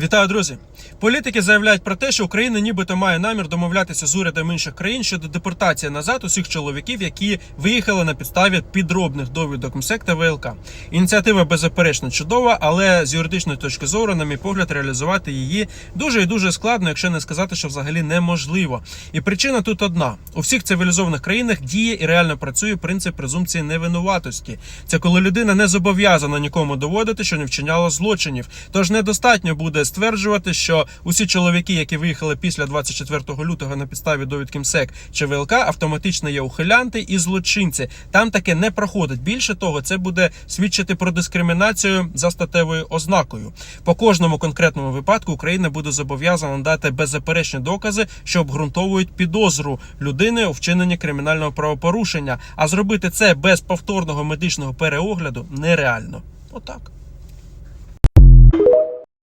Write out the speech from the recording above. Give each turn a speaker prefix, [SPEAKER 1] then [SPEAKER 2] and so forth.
[SPEAKER 1] Вітаю, друзі! Політики заявляють про те, що Україна нібито має намір домовлятися з урядом інших країн щодо депортації назад усіх чоловіків, які виїхали на підставі підробних довідок МСЕК та ВЛК. Ініціатива беззаперечно чудова, але з юридичної точки зору, на мій погляд, реалізувати її дуже і дуже складно, якщо не сказати, що взагалі неможливо. І причина тут одна: у всіх цивілізованих країнах діє і реально працює принцип презумпції невинуватості. Це коли людина не зобов'язана нікому доводити, що не вчиняла злочинів. Тож недостатньо буде стверджувати, що усі чоловіки, які виїхали після 24 лютого на підставі довідки МСЕК чи ВЛК, автоматично є ухилянти і злочинці. Там таке не проходить. Більше того, це буде свідчити про дискримінацію за статевою ознакою. По кожному конкретному випадку Україна буде зобов'язана дати беззаперечні докази, що обґрунтовують підозру людини у вчиненні кримінального правопорушення. А зробити це без повторного медичного переогляду нереально. Отак.